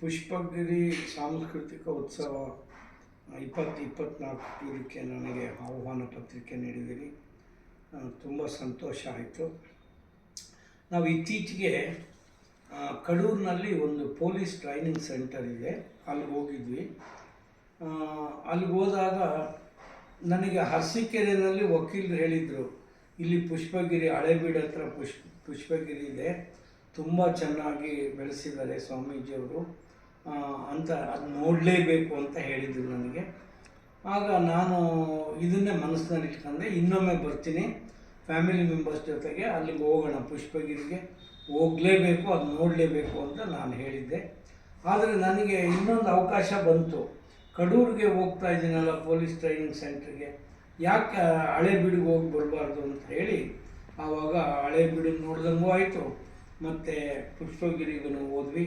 ಪುಷ್ಪಗಿರಿ ಸಾಂಸ್ಕೃತಿಕ ಉತ್ಸವ ಇಪ್ಪತ್ತು ಇಪ್ಪತ್ನಾಲ್ಕು ಇದಕ್ಕೆ ನನಗೆ ಆಹ್ವಾನ ಪತ್ರಿಕೆ ನೀಡಿದ್ದೀರಿ. ತುಂಬ ಸಂತೋಷ ಆಯಿತು. ನಾವು ಇತ್ತೀಚೆಗೆ ಕಡೂರಿನಲ್ಲಿ ಒಂದು ಪೊಲೀಸ್ ಟ್ರೈನಿಂಗ್ ಸೆಂಟರ್ ಇದೆ. ಅಲ್ಲಿಗೆ ಹೋಗಿದ್ವಿ. ಅಲ್ಲಿಗೆ ಹೋದಾಗ ನನಗೆ ಅರಸೀಕೆರೆಯಲ್ಲಿ ವಕೀಲರು ಹೇಳಿದರು, ಇಲ್ಲಿ ಪುಷ್ಪಗಿರಿ, ಹಳೇಬೀಡು ಹತ್ರ ಪುಷ್ ಪುಷ್ಪಗಿರಿ ಇದೆ. ತುಂಬ ಚೆನ್ನಾಗಿ ಬೆಳೆಸಿದ್ದಾರೆ ಸ್ವಾಮೀಜಿಯವರು. ಅಂತ ಅದು ನೋಡಲೇಬೇಕು ಅಂತ ಹೇಳಿದರು ನನಗೆ. ಆಗ ನಾನು ಇದನ್ನೇ ಮನಸ್ಸಿನಲ್ಲಿ ಇಟ್ಕೊಂಡೆ, ಇನ್ನೊಮ್ಮೆ ಬರ್ತೀನಿ, ಫ್ಯಾಮಿಲಿ ಮೆಂಬರ್ಸ್ ಜೊತೆಗೆ ಅಲ್ಲಿಗೆ ಹೋಗೋಣ, ಪುಷ್ಪಗಿರಿಗೆ ಹೋಗಲೇಬೇಕು, ಅದು ನೋಡಲೇಬೇಕು ಅಂತ ನಾನು ಹೇಳಿದ್ದೆ. ಆದರೆ ನನಗೆ ಇನ್ನೊಂದು ಅವಕಾಶ ಬಂತು. ಕಡೂರಿಗೆ ಹೋಗ್ತಾ ಇದ್ದೀನಲ್ಲ ಪೊಲೀಸ್ ಟ್ರೈನಿಂಗ್ ಸೆಂಟ್ರಿಗೆ. ಯಾಕೆ ಹಳೆ ಬಿಡಿಗೆ ಹೋಗಿ ಬರಬಾರ್ದು ಅಂತ ಹೇಳಿ, ಆವಾಗ ಹಳೆ ಬಿಡಿಗೆ ನೋಡ್ದಂಗೂ ಆಯಿತು. ಮತ್ತು ಪುಷ್ಪಗಿರಿಗೂ ಹೋದ್ವಿ.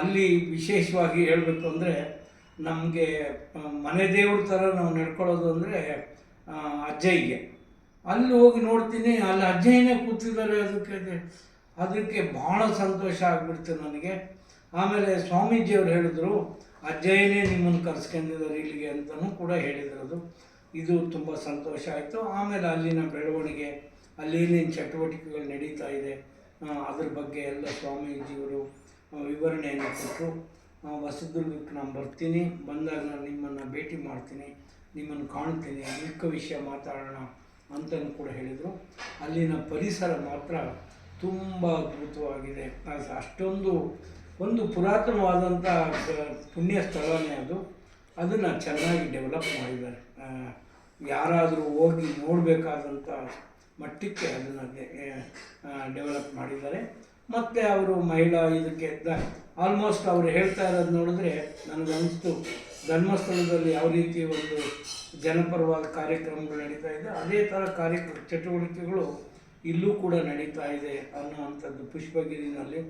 ಅಲ್ಲಿ ವಿಶೇಷವಾಗಿ ಹೇಳಬೇಕು ಅಂದರೆ ನಮಗೆ ಮನೆ ದೇವ್ರ ಥರ ನಾವು ನಡ್ಕೊಳ್ಳೋದು ಅಂದರೆ ಅಜ್ಜಯ್ಯಗೆ ಅಲ್ಲಿ ಹೋಗಿ ನೋಡ್ತೀನಿ, ಅಲ್ಲಿ ಅಜ್ಜಯ್ಯನೇ ಕೂತಿದ್ದಾರೆ ಅದಕ್ಕೆ ಅದಕ್ಕೆ ಭಾಳ ಸಂತೋಷ ಆಗಿಬಿಡ್ತು ನನಗೆ. ಆಮೇಲೆ ಸ್ವಾಮೀಜಿಯವರು ಹೇಳಿದ್ರು ಅಜ್ಜಯ್ಯನೇ ನಿಮ್ಮನ್ನು ಕರ್ಸ್ಕೊಂಡಿದ್ದಾರೆ ಇಲ್ಲಿಗೆ ಅಂತಲೂ ಕೂಡ ಹೇಳಿದ್ರು ಅದು ಇದು ತುಂಬ ಸಂತೋಷ ಆಯಿತು. ಆಮೇಲೆ ಅಲ್ಲಿನ ಬೆಳವಣಿಗೆ, ಅಲ್ಲಿ ಏನೇನು ಚಟುವಟಿಕೆಗಳು ನಡೀತಾ ಇದೆ ಅದ್ರ ಬಗ್ಗೆ ಎಲ್ಲ ಸ್ವಾಮೀಜಿಯವರು ವಿವರಣೆಯನ್ನು ಕೊಟ್ಟರು ಹೊಸದುರ್ಗಕ್ಕೆ ನಾನು ಬರ್ತೀನಿ. ಬಂದಾಗ ನಾನು ನಿಮ್ಮನ್ನು ಭೇಟಿ ಮಾಡ್ತೀನಿ. ನಿಮ್ಮನ್ನು ಕಾಣ್ತೀನಿ. ಮಿಕ್ಕ ವಿಷಯ ಮಾತಾಡೋಣ ಅಂತಲೂ ಕೂಡ ಹೇಳಿದರು. ಅಲ್ಲಿನ ಪರಿಸರ ಮಾತ್ರ ತುಂಬ ಅದ್ಭುತವಾಗಿದೆ. ಅದು ಅಷ್ಟೊಂದು, ಒಂದು ಪುರಾತನವಾದಂಥ ಪುಣ್ಯ ಸ್ಥಳವೇ ಅದು. ಅದನ್ನು ಚೆನ್ನಾಗಿ ಡೆವಲಪ್ ಮಾಡಿದ್ದಾರೆ. ಯಾರಾದರೂ ಹೋಗಿ ನೋಡಬೇಕಾದಂಥ ಮಟ್ಟಕ್ಕೆ ಅದನ್ನು ಡೆವಲಪ್ ಮಾಡಿದ್ದಾರೆ. ಮತ್ತು ಅವರು ಮಹಿಳಾ ಇದಕ್ಕೆ ಆಲ್ಮೋಸ್ಟ್ ಅವರು ಹೇಳ್ತಾ ಇರೋದು ನೋಡಿದ್ರೆ ನನಗನ್ನಿಸ್ತು ಧರ್ಮಸ್ಥಳದಲ್ಲಿ ಯಾವ ರೀತಿ ಒಂದು ಜನಪರವಾದ ಕಾರ್ಯಕ್ರಮಗಳು ನಡೀತಾ ಇದೆ, ಅದೇ ಥರ ಕಾರ್ಯ ಚಟುವಟಿಕೆಗಳು ಇಲ್ಲೂ ಕೂಡ ನಡೀತಾ ಇದೆ ಅನ್ನುವಂಥದ್ದು ಪುಷ್ಪಗಿರಿನಲ್ಲಿ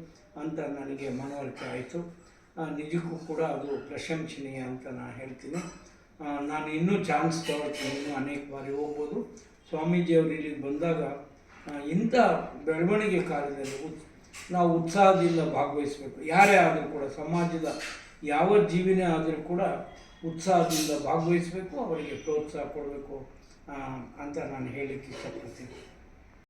ಅಂತ ನನಗೆ ಮನವರಿಕೆ ಆಯಿತು. ನಿಜಕ್ಕೂ ಕೂಡ ಅದು ಪ್ರಶಂಸನೀಯ ಅಂತ ನಾನು ಹೇಳ್ತೀನಿ. ನಾನು ಇನ್ನೂ ಚಾನ್ಸ್ ತಗೊಳ್ತೀನಿ, ಇನ್ನೂ ಅನೇಕ ಬಾರಿ ಹೋಗ್ಬೋದು. ಸ್ವಾಮೀಜಿಯವರು ಇಲ್ಲಿಗೆ ಬಂದಾಗ ಇಂಥ ಬೆಳವಣಿಗೆ ಕಾರ್ಯದಲ್ಲಿ ಉತ್- ನಾವು ಉತ್ಸಾಹದಿಂದ ಭಾಗವಹಿಸಬೇಕು. ಯಾರೇ ಆದರೂ ಕೂಡ, ಸಮಾಜದ ಯಾವ ಜೀವಿನೇ ಆದರೂ ಕೂಡ ಉತ್ಸಾಹದಿಂದ ಭಾಗವಹಿಸಬೇಕು, ಅವರಿಗೆ ಪ್ರೋತ್ಸಾಹ ಕೊಡಬೇಕು ಅಂತ ನಾನು ಹೇಳಲಿಕ್ಕೆ ಇಷ್ಟಪಡ್ತೀನಿ.